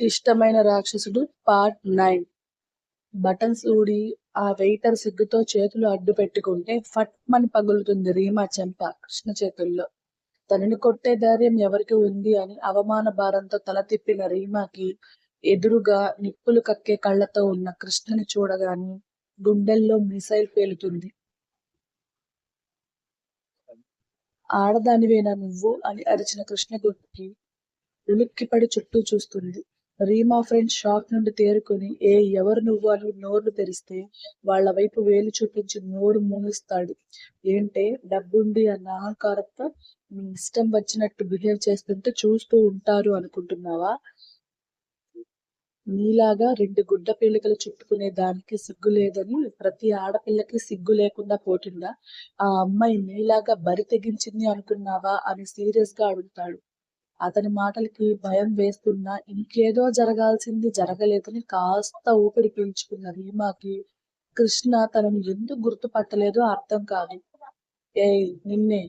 ఇష్టమైన రాక్షసుడు part nine. Buttons ఊడి ఆ వెయిటర్ సిగ్గుతో చేతులు అడ్డు పెట్టుకుంటే ఫట్మని పగులుతుంది రీమా చెంప కృష్ణ చేతుల్లో. తనని కొట్టే ధైర్యం ఎవరికి ఉంది అని అవమాన భారంతో తల తిప్పిన రీమాకి ఎదురుగా నిప్పులు కక్కే కళ్ళతో ఉన్న కృష్ణని చూడగానే గుండెల్లో మిసైల్ పేలుతుంది. ఆడదానివేనా నువ్వు? అని అరిచిన కృష్ణ గుర్తుకి ఉలిక్కిపడి చుట్టూ చూస్తుంది. రీమా ఫ్రెండ్ షాక్ నుండి తేరుకొని ఏ ఎవరు నువ్వు అని నోరు తెరిస్తే వాళ్ళ వైపు వేలు చూపించి నోరు మూలుస్తాడు ఏంటే డబ్బుంది అన్న అహంకారంతో మీ ఇష్టం వచ్చినట్టు బిహేవ్ చేస్తుంటే చూస్తూ ఉంటారు అనుకుంటున్నావా? నీలాగా రెండు గుడ్డ పిల్లకలు చుట్టుకునే దానికి సిగ్గు లేదని ప్రతి ఆడపిల్లకి సిగ్గు లేకుండా పోతుందా? ఆ అమ్మాయి నీలాగా బరి తెగించింది అనుకున్నావా అని సీరియస్గా అడుగుతాడు. అతని మాటలకి భయం వేస్తున్నా ఇంకేదో జరగాల్సింది జరగలేదని కాస్త ఊపిరి పీల్చుకున్న రీమాకి కృష్ణ తనను ఎందుకు గుర్తుపట్టలేదో అర్థం కాదు. ఏయ్ నిన్నే.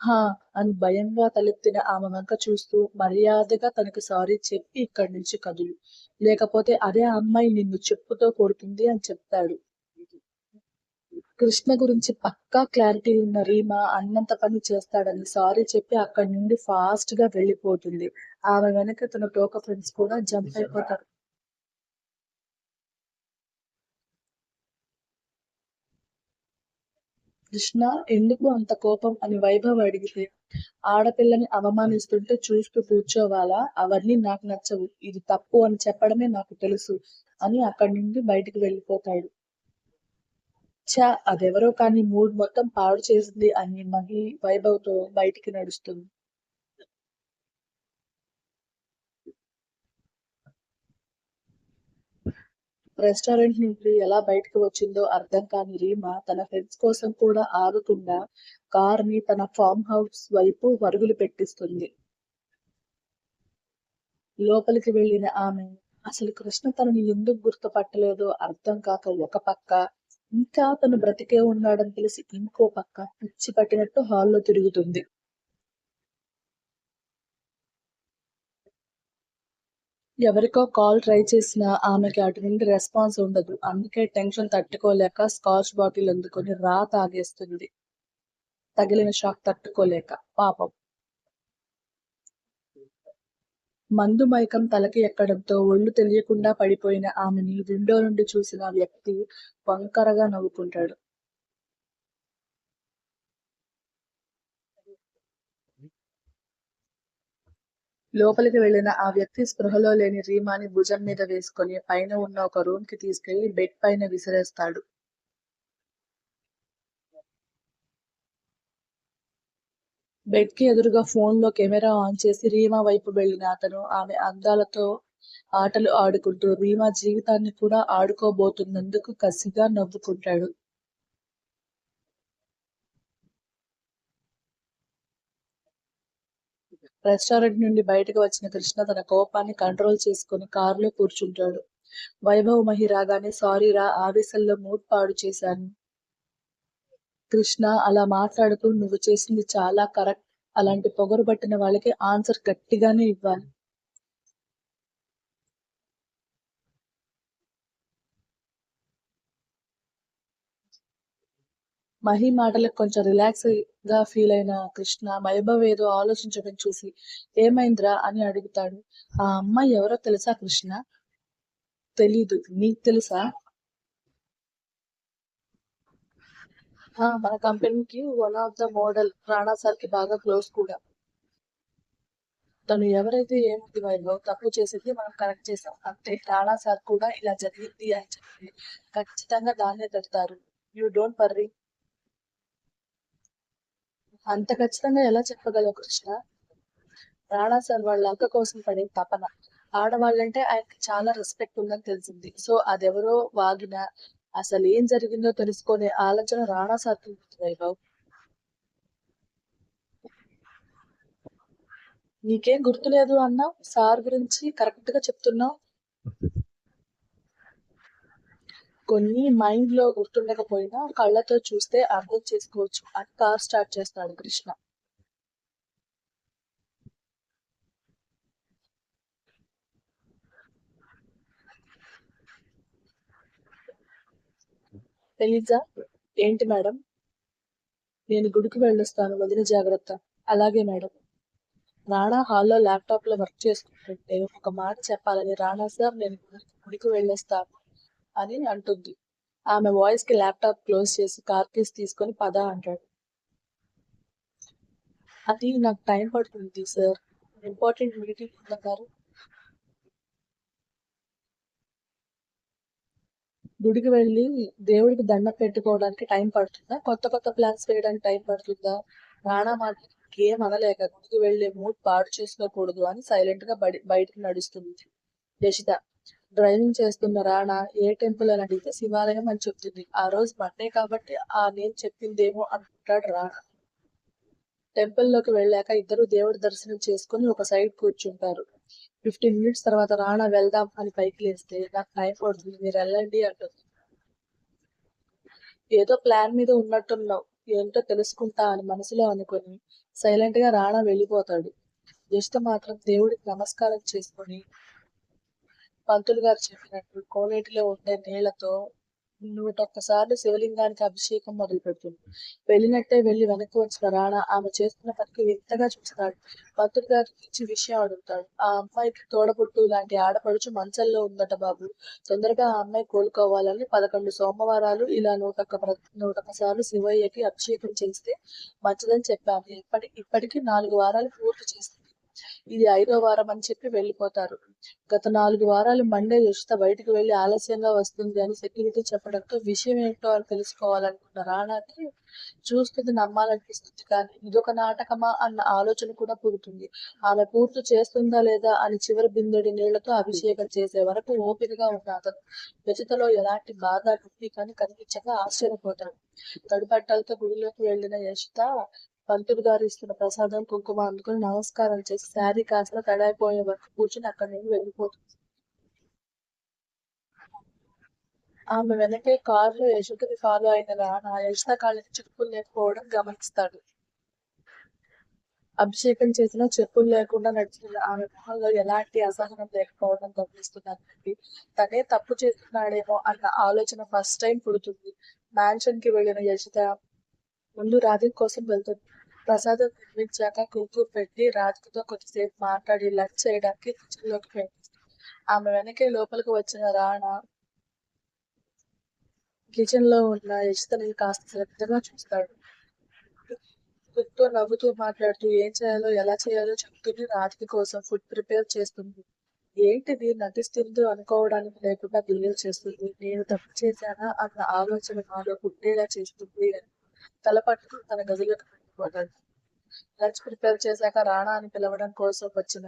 హా అని భయంగా తలెత్తిన ఆమె వంక చూస్తూ మర్యాదగా తనకు సారీ చెప్పి ఇక్కడి నుంచి కదులు. లేకపోతే అదే అమ్మాయి నిన్ను చెప్పుతో కొడుతుంది అని చెప్తాడు. కృష్ణ గురించి పక్కా క్లారిటీ ఉన్న రీమా అన్నంత పని చేస్తాడని సారీ చెప్పి అక్కడి నుండి ఫాస్ట్గా వెళ్ళిపోతుంది. ఆమె వెనక తన టోక ఫ్రెండ్స్ కూడా జంప్ అయిపోతారు. కృష్ణ ఎందుకు అంత కోపం అని వైభవ్ అడిగితే ఆడపిల్లని అవమానిస్తుంటే చూస్తూ కూర్చోవాలా? అవన్నీ నాకు నచ్చవు. ఇది తప్పు అని చెప్పడమే నాకు తెలుసు అని అక్కడి నుండి బయటికి వెళ్ళిపోతాడు. ఛా అదెవరో కానీ మూడ్ మొత్తం పాడు చేసింది అని మహి వైభవ్తో బయటికి నడుస్తుంది. రెస్టారెంట్ నుండి ఎలా బయటకు వచ్చిందో అర్థం కాని రీమా తన ఫ్రెండ్స్ కోసం కూడా ఆగకుండా కార్ని తన ఫామ్ హౌస్ వైపు పరుగులు పెట్టిస్తుంది. లోపలికి వెళ్ళిన ఆమె అసలు కృష్ణ తనని ఎందుకు గుర్తుపట్టలేదో అర్థం కాక ఒక పక్క ఇంకా తను బ్రతికే ఉన్నాడని తెలిసి ఇంకో పక్క పిచ్చి పట్టినట్టు హాల్లో తిరుగుతుంది. ఎవరికో కాల్ ట్రై చేసినా ఆమెకి అటు నుండి రెస్పాన్స్ ఉండదు. అందుకే టెన్షన్ తట్టుకోలేక స్కాచ్ బాటిల్ అందుకొని రా తాగేస్తుంది. తగిలిన షాక్ తట్టుకోలేక. పాపం. మందు మైకం తలకి ఎక్కడంతో ఒళ్ళు తెలియకుండా పడిపోయిన ఆమెని విండో నుండి చూసిన వ్యక్తి వంకరగా నవ్వుకుంటాడు. లోపలికి వెళ్ళిన ఆ వ్యక్తి స్పృహలో లేని రీమాని భుజం మీద వేసుకొని పైన ఉన్న ఒక రూమ్కి తీసుకెళ్ళి బెడ్ పైన విసిరేస్తాడు. బెడ్కి ఎదురుగా ఫోన్లో కెమెరా ఆన్ చేసి రీమా వైపు వెళ్ళిన అతను ఆమె అందాలతో ఆటలు ఆడుకుంటూ రీమా జీవితాన్ని కూడా ఆడుకోబోతున్నందుకు కసిగా నవ్వుకుంటాడు. రెస్టారెంట్ నుండి బయటకు వచ్చిన కృష్ణ తన కోపాన్ని కంట్రోల్ చేసుకుని కారులో కూర్చుంటాడు. వైభవ్ మహి రాగానే సారీ రా ఆవేశంలో మూడ్ పాడు చేశాను. కృష్ణ అలా మాట్లాడుతూ నువ్వు చేసింది చాలా కరెక్ట్. అలాంటి పొగరు పట్టిన వాళ్ళకి ఆన్సర్ గట్టిగానే ఇవ్వాలి. మహి మాటలకు కొంచెం రిలాక్స్గా ఫీల్ అయిన కృష్ణ వైభవ్ ఏదో ఆలోచించడం చూసి ఏమైందిరా? అని అడుగుతాడు. ఆ అమ్మాయి ఎవరో తెలుసా కృష్ణ? తెలీదు. నీకు తెలుసా ఆ, మన కంపెనీకి one of the model Rana సార్కి బాగా క్లోజ్ కూడా. తను ఎవరైతే ఏముంది వైభవ్ తప్పు చేసింది మనం కరెక్ట్ చేసాం. అంతే రాణా సార్ కూడా ఇలా జరిగింది అని చెప్పి ఖచ్చితంగా దాన్నే తడతారు. యూ డోంట్ వర్రీ అంత ఖచ్చితంగా ఎలా చెప్పగలవు కృష్ణ? రాణా సార్ వాళ్ళ అక్క కోసం పడే తపన. ఆడవాళ్ళంటే ఆయనకి చాలా రెస్పెక్ట్ ఉందని తెలిసింది. సో అదెవరో వాగిన అసలు ఏం జరిగిందో తెలుసుకునే ఆలోచన రానా సార్కి ఉంటుంది వైభవ్ నీకేం గుర్తులేదు అన్నావు? సార్ గురించి కరెక్ట్గా చెప్తున్నావు? కొన్ని మైండ్లో గుర్తుండకపోయినా కళ్ళతో చూస్తే అర్థం చేసుకోవచ్చు అని కార్ స్టార్ట్ చేస్తాడు కృష్ణ. తెలీజా? ఏంటి మేడం? నేను గుడికి వెళ్ళొస్తాను వదిన జాగ్రత్త. అలాగే మేడం. రాణా హాల్లో ల్యాప్టాప్లో వర్క్ చేసుకుంటుంటే ఒక మాట చెప్పాలని రాణా సార్ నేను గుడికి- వెళ్ళొస్తాను అని అంటుంది. ఆమె వాయిస్కి ల్యాప్టాప్ క్లోజ్ చేసి కార్ కీస్ తీసుకొని పద అంటాడు. అది నాకు టైం పడుతుంది సార్. ఇంపార్టెంట్ మీటింగ్ ఉందన్నారు గుడికి వెళ్ళి దేవుడికి దండం పెట్టుకోవడానికి టైం పడుతుందా? కొత్త కొత్త ప్లాన్స్ వేయడానికి టైం పడుతుందా? రాణా మాట ఏం అనలేక గుడికి వెళ్ళే మూడ్ పాడు చేసుకోకూడదు అని సైలెంట్గా బడి బయటికి నడుస్తుంది. యశిత డ్రైవింగ్ చేస్తున్న రాణా ఏ టెంపుల్ అని అడిగితే శివాలయం అని చెప్తుంది. ఆ రోజు మండే కాబట్టి ఆ నేను చెప్పిందేమో అనుకుంటాడు రాణా టెంపుల్లోకి వెళ్ళాక ఇద్దరు దేవుడి దర్శనం చేసుకుని ఒక సైడ్ కూర్చుంటారు. ఫిఫ్టీన్ మినిట్స్ తర్వాత రానా వెళ్దాం అని పైకి లేస్తే నాకు టైం పడుతుంది మీరు వెళ్ళండి అంటుంది. ఏదో ప్లాన్ మీద ఉన్నట్టున్నావు ఏంటో తెలుసుకుంటా అని మనసులో అనుకుని సైలెంట్గా రాణా వెళ్ళిపోతాడు. జస్ట్ మాత్రం దేవుడికి నమస్కారం చేసుకొని పంతులు గారు చెప్పినట్టు కోనేటిలో ఉండే నీళ్ళతో నూట ఒక్కసార్లు శివలింగానికి అభిషేకం మొదలు పెడుతుంది. వెళ్ళినట్టే వెళ్ళి వెనక్కి వచ్చిన రాణా ఆమె చేస్తున్న పనికి వింతగా చూస్తాడు పంతుడు గారికి ఇచ్చి విషయం అడుగుతాడు. ఆ అమ్మాయికి తోడబుట్టు లాంటి ఆడపడుచు మంచంలో ఉందట బాబు. తొందరగా ఆ అమ్మాయి కోలుకోవాలని పదకొండు సోమవారాలు ఇలా నూట ఒక్క నూట ఒక్కసార్లు శివయ్యకి అభిషేకం చేస్తే మంచిదని చెప్పాను ఇప్పటి ఇప్పటికి నాలుగు వారాలు పూర్తి చేస్తుంది ఇది ఐదో వారం అని చెప్పి వెళ్ళిపోతారు. గత నాలుగు వారాలు మండే యశిత బయటకు వెళ్ళి ఆలస్యంగా వస్తుంది అని సెక్యూరిటీ చెప్పడంతో విషయం ఏంటో అని తెలుసుకోవాలనుకున్న రాణాకి చూస్తుంది నమ్మాలనిపిస్తుంది. కానీ ఇదొక నాటకమా అన్న ఆలోచన కూడా పుడుతుంది. ఆమె పూర్తి చేస్తుందా లేదా అని చివరి బిందెడి నీళ్ళతో అభిషేకం చేసే వరకు ఓపికగా ఉన్న అతను వ్యచితలో ఎలాంటి బాధ కానీ కనిపించక ఆశ్చర్యపోతాడు తడిపట్టలతో గుడిలోకి వెళ్ళిన యశిత పంతులు గారు ఇస్తున్న ప్రసాదం కుంకుమ అందుకుని నమస్కారం చేసి శారీ కాస్త తడైపోయే వరకు కూర్చుని అక్కడి నుండి వెళ్ళిపోతుంది. ఆమె వెనకే కారులో యశుకుని ఫాలో అయిన రానా యశుత కాళ్ళకి చెప్పులు లేకపోవడం గమనిస్తాడు. అభిషేకం చేసిన చెప్పులు లేకుండా నడుచుకున్న ఆమె మొహంలో ఎలాంటి అసహనం లేకపోవడం గమనిస్తున్నానండి తనే తప్పు చేస్తున్నాడేమో అన్న ఆలోచన ఫస్ట్ టైం పుడుతుంది. మ్యాన్షన్కి వెళ్ళిన యశిత ముందు రాధిక కోసం వెళ్తుంది. ప్రసాదం నిర్మించాక కుంకు పెట్టి రాజుతో కొద్దిసేపు మాట్లాడి లంచ్ చేయడానికి కిచెన్లోకి ఆమె వెనకే లోపలికి వచ్చిన రాణా కిచెన్లో ఉన్న యశితని కాస్త శ్రద్ధగా చూస్తాడు. కుక్తో నవ్వుతూ మాట్లాడుతూ ఏం చేయాలో ఎలా చేయాలో చెప్తుంది రాధిక కోసం ఫుడ్ ప్రిపేర్ చేస్తుంది. ఏంటిది నటిస్తుంది అనుకోవడానికి లేకుండా బిహేవ్ చేస్తుంది. నేను తప్పు చేశానా అన్న ఆలోచన నాలో పుట్టేలా చేస్తుంది అని తల పట్టుకుని తన గదిలోకి ఇంపార్టెంట్ లంచ్ ప్రిపేర్ చేశాక రాణా అని పిలవడం కోసం వచ్చిన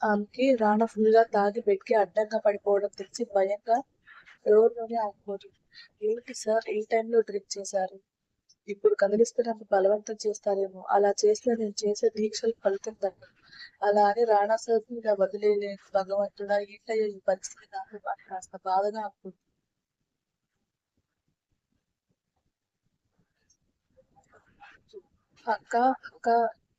ఆమెకి రాణా ఫుల్గా తాగి బెడ్కి అడ్డంగా పడిపోవడం తెలిసి భయంగా డోర్లోనే ఆగిపోతుంది. ఏంటి సార్ ఈ టైంలో డ్రింక్ చేశారు? ఇప్పుడు కదిలిస్తే నన్ను బలవంతం చేస్తారేమో. అలా చేస్తే నేను చేసే దీక్షలు ఫలితం అలా అని రాణా సార్ మీద వదిలేలేదు భగవంతుడా ఏంటయ్యో ఈ పరిస్థితి? నాకు కాస్త బాధగా అనుకుంటుంది అక్క అక్క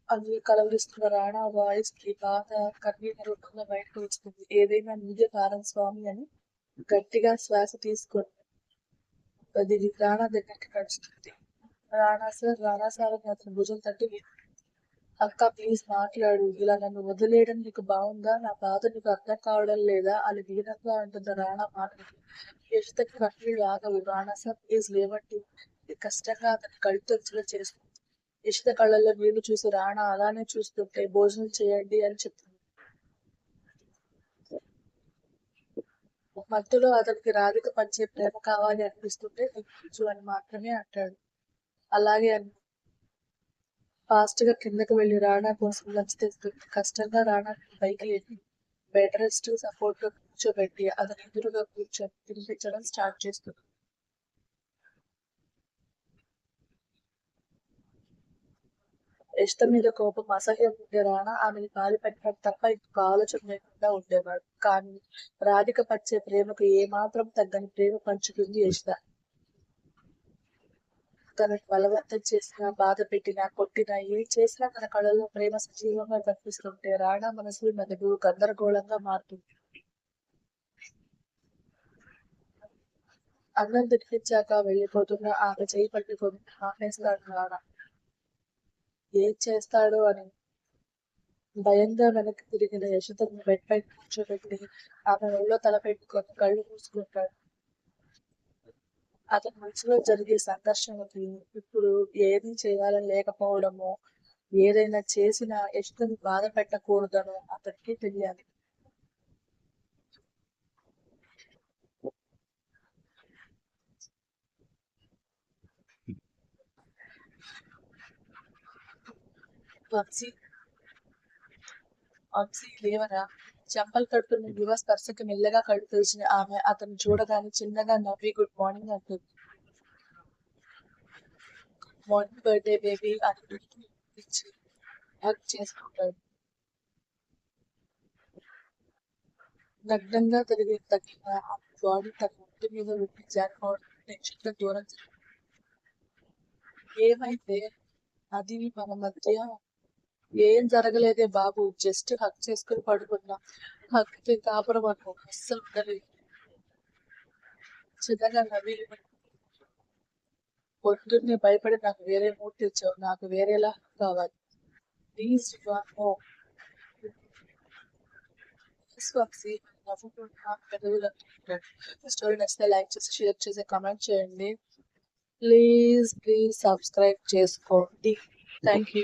అది కలవరిస్తున్న రాణా వాయిస్కి బాధ కన్నీళ్ళ రూపంలో బయటకు వస్తుంది ఏదైనా నీదే కారణ స్వామి అని గట్టిగా శ్వాస తీసుకొని అది రాణా దగ్గరికి నడుస్తుంది. రాణా సార్ రాణా సార్ అని అతని భుజం తట్టి అక్క ప్లీజ్ మాట్లాడు. ఇలా నన్ను వదిలేయడం నీకు బాగుందా? నా బాధ నీకు అర్థం కావడం లేదా? అది వీరంగా ఉంటుంది రాణా మాటలు యశితకి కన్నీళ్ళు ఆగవు. రాణా సార్ ప్లీజ్ లేవండి. కష్టంగా అతని కళ్ళుతొచ్చులో చేస్తుంది. యశిత కళ్ళల్లో నీళ్ళు చూసి రాణా అలానే చూస్తుంటే భోజనం చేయండి అని చెప్తుంది మధ్యలో అతనికి రాధిక పంచే ప్రేమ కావాలి అనిపిస్తుంటే అని మాత్రమే అంటాడు. అలాగే అని ఫాస్ట్గా కిందకి వెళ్ళి రాణా కోసం లంచ్ తెస్తుంది కష్టంగా రాణా పైకి వెళ్ళి బెడ్ రెస్ట్ సపోర్ట్గా కూర్చోబెట్టి అతని ఎదురుగా కూర్చొని తినిపించడం స్టార్ట్ చేస్తుంది. ఇష్టం మీద కోపం అసహ్యం ఉండే రానా ఆమెని కాలి పెట్టడం తప్ప ఇంకొక ఆలోచన లేకుండా ఉండేవాడు. కానీ రాధిక పచ్చే ప్రేమకు ఏమాత్రం తగ్గని ప్రేమ పంచుతుంది యశిత తనని బలవంతం చేసినా బాధ పెట్టినా కొట్టినా ఏం చేసినా తన కళలో ప్రేమ సజీవంగా కనిపిస్తుంటే రాణా మనసు మెదడు గందరగోళంగా మారుతుంది. అన్నం తినిపించాక వెళ్ళిపోతున్న ఆమె చేయి పట్టుకొని ఆమెస్తాడు రాణా. ఏం చేస్తాడో అని భయంగా వెనక్కి తిరిగిన యశోదను బెడ్ పై కూర్చోబెట్టి ఆమె ఒళ్ళో తల పెట్టుకొని కళ్ళు మూసుకుంటాడు. అతని మనసులో జరిగే సంఘర్షణకి ఇప్పుడు ఏది చేయాలని లేకపోవడమో ఏదైనా చేసినా యశోదని బాధ పెట్టకూడదనో అతనికి తెలియాలి. వంశీ వంశీ లేవరా చెంపలు కడుతున్న యువ స్పర్శకి మెల్లగా కళ్ళు తెరిచిన ఆమె అతను చూడగానే చిన్నగా నవ్వి గుడ్ మార్నింగ్ అంటుంది మార్నింగ్ బర్త్డే బేబీ అని ఇచ్చి హక్ చేసుకుంటాడు నగ్నంగా తిరిగి తగ్గిన ఆ బాడీ తన ఒంటి మీద పెట్టి జారిపోవడం టెన్షన్ దూరం జరిగింది. ఏమైతే అది మన మధ్య ఏం జరగలేదే బాబు జస్ట్ హక్ చేసుకుని పడుకున్నా. హక్ కాపురం అనుకో అస్సలు ఉండలేదు చిన్నగా నవ్వి పొద్దున్నే భయపడి నాకు వేరే మూడ్ తెచ్చావు నాకు వేరేలా కావాలి. ప్లీజ్ స్వాక్సి స్టోరీ నచ్చితే లైక్ చేసి షేర్ చేసి కామెంట్ చేయండి. ప్లీజ్ ప్లీజ్ సబ్స్క్రైబ్ చేసుకోండి. Thank you